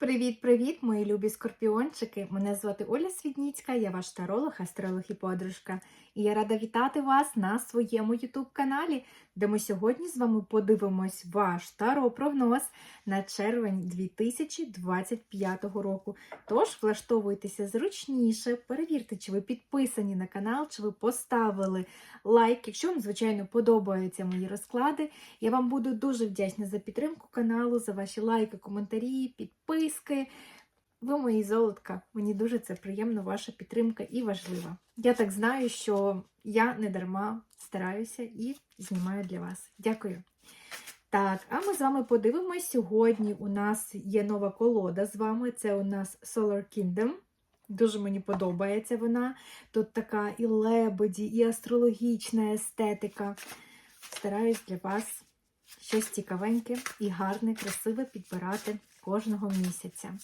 Привіт-привіт, мої любі скорпіончики! Мене звати Оля Свідніцька, я ваш таролог, астролог і подружка. І я рада вітати вас на своєму ютуб-каналі, де ми сьогодні з вами подивимось ваш таро-прогноз на червень 2025 року. Тож влаштовуйтеся зручніше, перевірте, чи ви підписані на канал, чи ви поставили лайк. Якщо вам, звичайно, подобаються мої розклади, я вам буду дуже вдячна за підтримку каналу, за ваші лайки, коментарі, підписки. Ви мої золотка. Мені дуже це приємно, ваша підтримка і важлива. Я так знаю, що я не дарма стараюся і знімаю для вас. Дякую. Так, а ми з вами подивимось. Сьогодні у нас є нова колода з вами. Це у нас Solar Kingdom. Дуже мені подобається вона. Тут така і лебеді, і астрологічна естетика. Стараюсь для вас щось цікавеньке і гарне, красиве підбирати кожного місяця.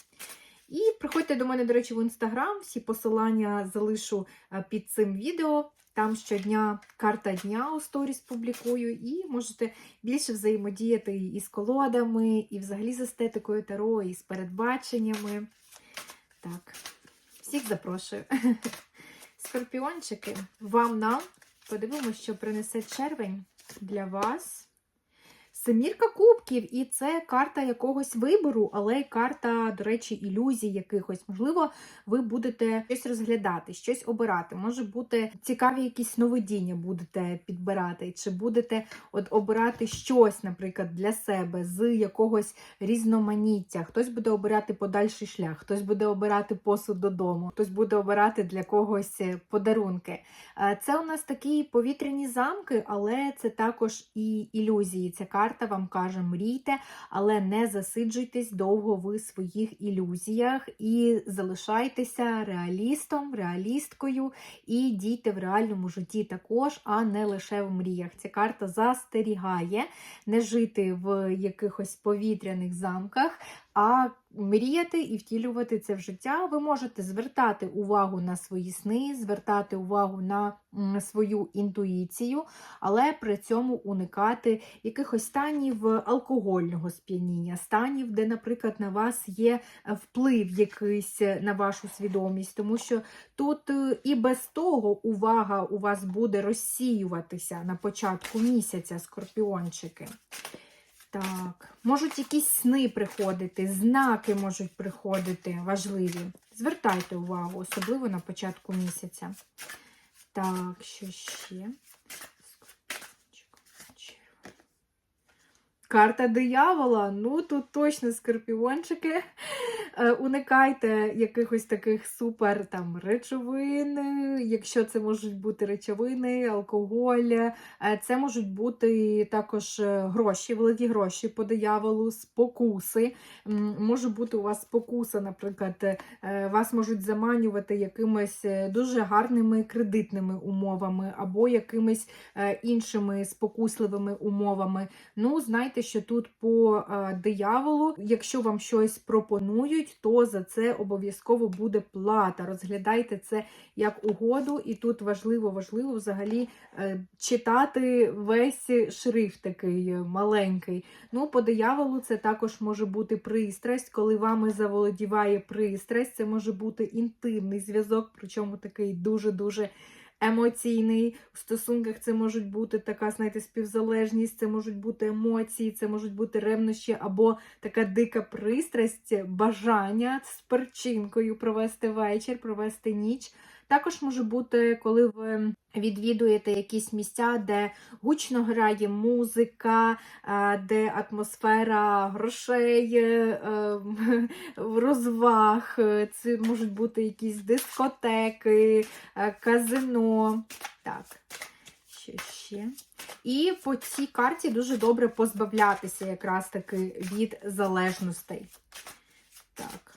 І приходьте до мене, до речі, в інстаграм. Всі посилання залишу е, під цим відео. Там щодня карта дня у сторіс публікую, і можете більше взаємодіяти і з колодами, і взагалі з естетикою таро, і з передбаченнями. Так, всіх запрошую. Скорпіончики, вам нам подивимося, що принесе червень для вас. Семірка кубків, і це карта якогось вибору, але й карта, до речі, ілюзій якихось. Можливо, ви будете щось розглядати, щось обирати. Може бути цікаві якісь новидіння будете підбирати, чи будете от обирати щось, наприклад, для себе з якогось різноманіття. Хтось буде обирати подальший шлях, хтось буде обирати посуд додому, хтось буде обирати для когось е, подарунки. Е, Це у нас такі повітряні замки, але це також і ілюзії. Ця карта вам каже: мрійте, але не засиджуйтесь довго в своїх ілюзіях і залишайтеся реалістом, реалісткою, і дійте в реальному житті також, а не лише в мріях. Ця карта застерігає не жити в якихось повітряних замках. А мріяти і втілювати це в життя, ви можете звертати увагу на свої сни, звертати увагу на свою інтуїцію, але при цьому уникати якихось станів алкогольного сп'яніння, станів, де, наприклад, на вас є вплив якийсь на вашу свідомість, тому що тут е, і без того увага у вас буде розсіюватися на початку місяця, скорпіончики. Так, можуть якісь сни приходити, знаки можуть приходити важливі. Звертайте увагу, особливо на початку місяця. Так, що ще? Карта диявола. Ну, тут точно скорпіончики. Е, Уникайте якихось таких супер там речовин, якщо це можуть бути речовини, алкоголь. Е, Це можуть бути також е, гроші, великі гроші по дияволу, спокуси. Може бути у вас спокуса, наприклад, вас можуть заманювати якимись дуже гарними кредитними умовами або якимись іншими спокусливими умовами. Ну, знайте, що тут по дияволу, якщо вам щось пропонують, то за це обов'язково буде плата. Розглядайте це як угоду, і тут важливо, важливо взагалі е, читати весь шрифт такий е, маленький. Ну, по дияволу це також може бути пристрасть, коли вами заволодіває пристрасть. Це може бути інтимний зв'язок, причому такий дуже-дуже емоційний. В стосунках це можуть бути така, знаєте, співзалежність, це можуть бути емоції, це можуть бути ревнощі або така дика пристрасть, бажання з перчинкою провести вечір, провести ніч. Також може бути, коли ви відвідуєте якісь місця, де гучно грає музика, де атмосфера грошей, е, е, розваг, е, це можуть бути якісь дискотеки, казино. Так, ще? І по цій карті дуже добре позбавлятися якраз таки від залежностей. Так.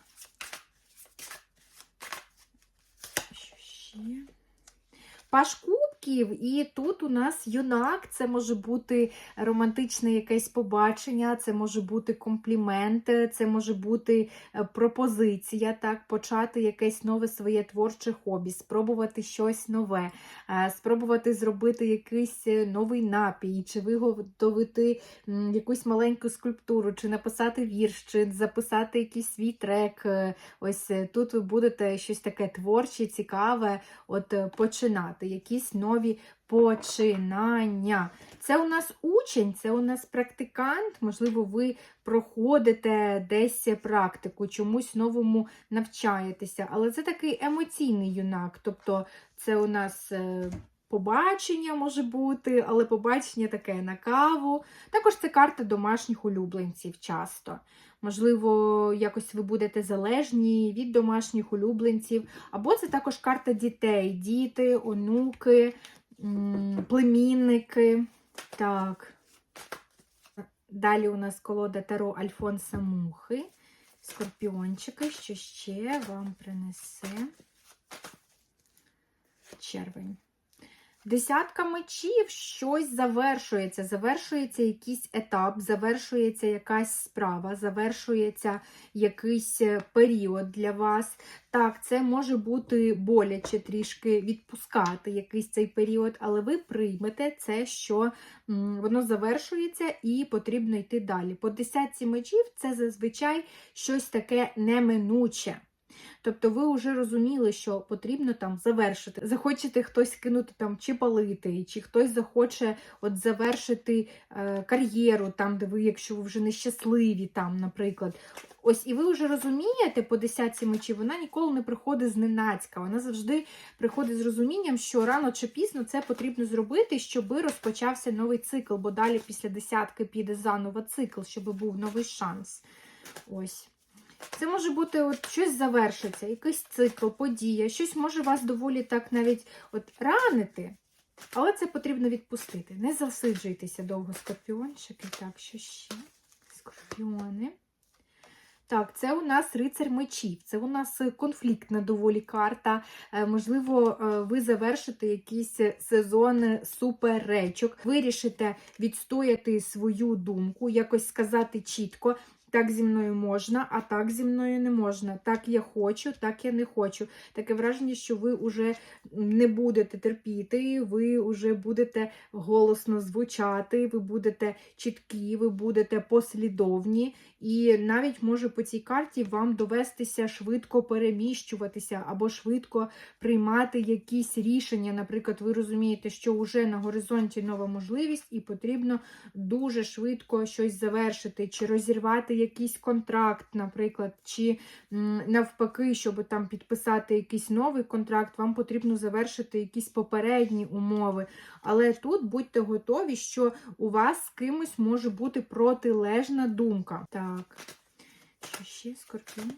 Що близнюків. І тут у нас юнак, це може бути романтичне якесь побачення, це може бути комплімент, це може бути е, пропозиція, так, почати якесь нове своє творче хобі, спробувати щось нове, е, спробувати зробити якийсь е, новий напій, чи виготовити якусь маленьку скульптуру, чи написати вірш, чи записати якийсь свій трек. Ось тут ви будете щось таке творче, цікаве, от починати, якісь нові починання. Це у нас учень, це у нас практикант, можливо, ви проходите десь практику, чомусь новому навчаєтеся, але це такий емоційний юнак, тобто це у нас. Побачення може бути, але побачення таке на каву. Також це карта домашніх улюбленців часто. Можливо, якось ви будете залежні від домашніх улюбленців. Або це також карта дітей, діти, онуки, племінники. Так. Далі у нас колода Таро Альфонса Мухи. Скорпіончики, що ще вам принесе червень. Десятка мечів щось завершується. Завершується якийсь етап, завершується якась справа, завершується якийсь е, період для вас. Так, це може бути боляче трішки відпускати якийсь цей період, але ви приймете це, що воно завершується і потрібно йти далі. По десятці мечів це зазвичай щось таке неминуче. Тобто ви вже розуміли, що потрібно там завершити. Захочете хтось кинути там чи палити, чи хтось захоче от завершити е, кар'єру, там, де ви, якщо ви вже нещасливі, там, наприклад. Ось і ви вже розумієте по десятці мечів, вона ніколи не приходить зненацька. Вона завжди приходить з розумінням, що рано чи пізно це потрібно зробити, щоб розпочався новий цикл, бо далі після десятки піде заново цикл, щоб був новий шанс. Ось. Це може бути от щось завершиться, якийсь цикл, подія, щось може вас доволі так навіть от ранити, але це потрібно відпустити. Не засиджуйтеся довго, скорпіончики. Так, що ще? Скорпіони. Так, це у нас рицар мечів, це у нас конфліктна доволі карта. Е, Можливо, е, ви завершите якийсь сезон суперечок, вирішите відстояти свою думку, якось сказати чітко. Так зі мною можна, а так зі мною не можна. Так я хочу, так я не хочу. Таке враження, що ви вже не будете терпіти, ви вже будете голосно звучати, ви будете чіткі, ви будете послідовні. І навіть може по цій карті вам довестися швидко переміщуватися або швидко приймати якісь рішення. Наприклад, ви розумієте, що вже на горизонті нова можливість, і потрібно дуже швидко щось завершити, чи розірвати якийсь контракт, наприклад, чи навпаки, щоб там підписати якийсь новий контракт, вам потрібно завершити якісь попередні умови. Але тут будьте готові, що у вас з кимось може бути протилежна думка. Так, що ще скорпіончик?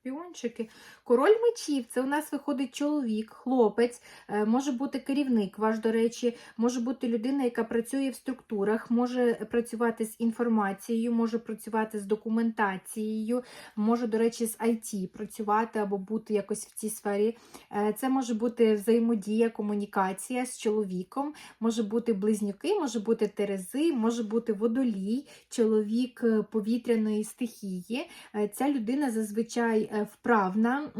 Скорпіончики. Король мечів це у нас виходить чоловік, хлопець, е, може бути керівник ваш, до речі, може бути людина, яка працює в структурах, може працювати з інформацією, може працювати з документацією, може, до речі, з IT працювати або бути якось в цій сфері. Е, Це може бути взаємодія, комунікація з чоловіком, може бути близнюки, може бути терези, може бути водолій, чоловік е, повітряної стихії. Ця людина зазвичай вправна,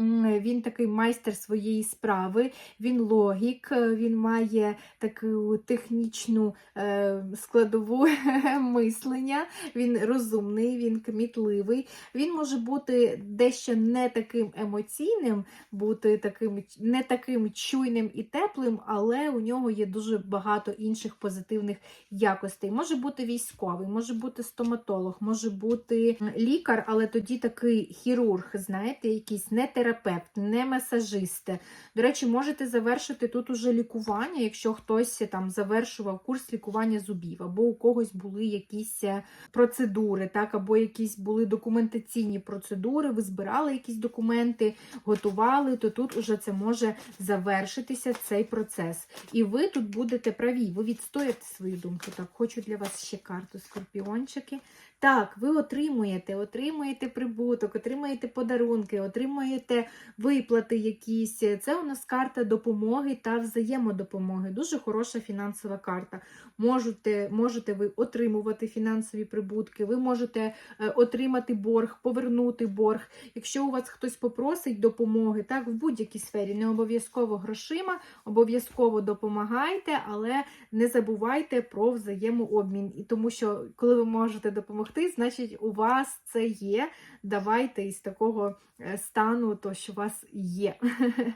він такий майстер своєї справи, він логік, е, він має таку технічну е, складову мислення, він розумний, він кмітливий. Він може бути дещо не таким емоційним, бути таким не таким чуйним і теплим, але у нього є дуже багато інших позитивних якостей. Може бути військовий, може бути стоматолог, може бути лікар, але тоді такий хірург, знаєте, якийсь не терапевт, не масажист. До речі, можете завершити тут уже лікування, якщо хтось там завершував курс лікування зубів, або у когось були якісь е, процедури, так, або якісь були документаційні процедури, ви збирали якісь документи, готували, то тут уже це може завершитися цей процес. І ви тут будете праві, ви відстоїте свою думку. Так, хочу для вас ще карту скорпіончики. Так, ви отримуєте, отримуєте прибуток, отримуєте подарунки, отримуєте виплати якісь. Це у нас карта допомоги та взаємодопомоги. Дуже хороша фінансова карта. Можете, можете ви отримувати фінансові прибутки, ви можете е, отримати борг, повернути борг. Якщо у вас хтось попросить допомоги, так, в будь-якій сфері, не обов'язково грошима, обов'язково допомагайте, але не забувайте про взаємообмін. І тому що, коли ви можете допомогти, значить у вас це є. Давайте із такого е, стану, то що у вас є.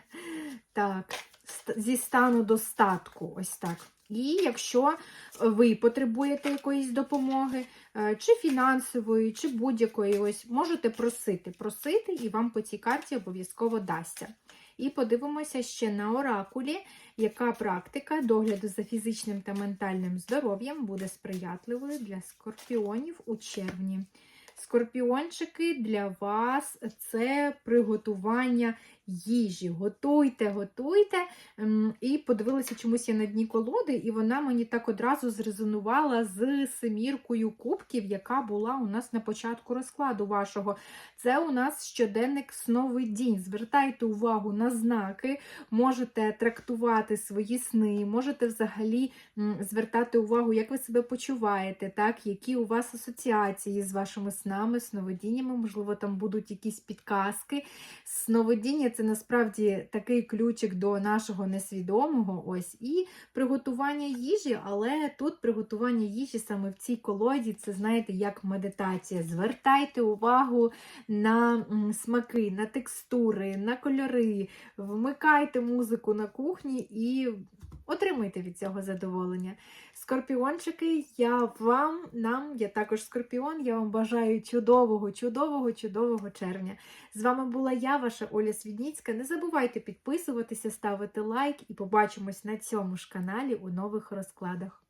Так, зі стану достатку, ось так. І якщо ви потребуєте якоїсь допомоги, е, чи фінансової, чи будь-якої, ось можете просити, просити, і вам по цій карті обов'язково дасться. І подивимося ще на оракулі, яка практика догляду за фізичним та ментальним здоров'ям буде сприятливою для скорпіонів у червні. Скорпіончики для вас це приготування їжі. Готуйте, готуйте. Ем, І подивилася чомусь я на дні колоди, і вона мені так одразу зрезонувала з семіркою кубків, яка була у нас на початку розкладу вашого. Це у нас щоденник сновидінь. Звертайте увагу на знаки, можете трактувати свої сни, можете взагалі звертати увагу, як ви себе почуваєте, так, які у вас асоціації з вашими снами, сновидіннями, можливо, там будуть якісь підказки. Сновидіння це насправді такий ключик до нашого несвідомого. Ось і приготування їжі, але тут приготування їжі саме в цій колоді, це знаєте, як медитація. Звертайте увагу на смаки, на текстури, на кольори, вмикайте музику на кухні і отримуйте від цього задоволення. Скорпіончики, я вам, нам, я також скорпіон, я вам бажаю чудового, чудового, чудового червня. З вами була я, ваша Оля Свідніцька. Не забувайте підписуватися, ставити лайк і побачимось на цьому ж каналі у нових розкладах.